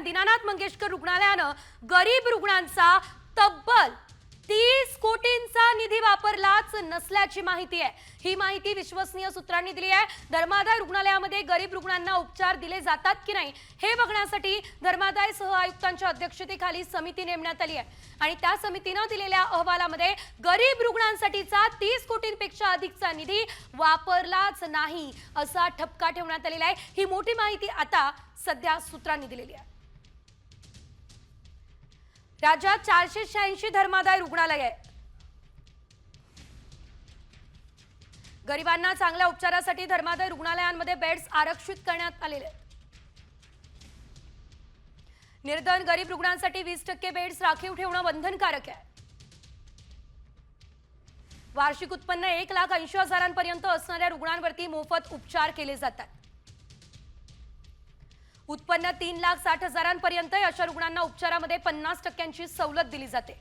दीनानाथ मंगेशकर रुग्णालयानं गरीब रुग्णांचा तब्बल तीस कोटींचा निधी वापरलाच नसल्याची माहिती आहे. ही माहिती विश्वसनीय सूत्रांनी दिली आहे. धर्मादाय रुग्णालयामध्ये गरीब रुग्णांना उपचार दिले जातात की नाही हे बघण्यासाठी धर्मादाय सह आयुक्तांच्या अध्यक्षतेखाली समिती नेमण्यात आली आहे. आणि त्या समितीनं दिलेल्या अहवालामध्ये गरीब रुग्णांसाठीचा तीस कोटींपेक्षा अधिकचा निधी वापरलाच नाही असा ठपका ठेवण्यात आलेला आहे. ही मोठी माहिती आता सध्या सूत्रांनी दिलेली आहे. राज्यात चारशे शहाऐंशी धर्मादाय रुग्णालय आहे गरिबांना चांगल्या उपचारासाठी धर्मादाय रुग्णालयांमध्ये बेड्स आरक्षित करण्यात आलेले निर्धन गरीब रुग्णांसाठी वीस टक्के बेड्स राखीव ठेवणं बंधनकारक आहे. वार्षिक उत्पन्न एक लाख ऐंशी हजारांपर्यंत असणाऱ्या रुग्णांवरती मोफत उपचार केले जातात. उत्पन्न तीन लाख साठ हजारांपर्यंत अशा रुग्णांना उपचारामध्ये पन्नास टक्क्यांची सवलत दिली जाते.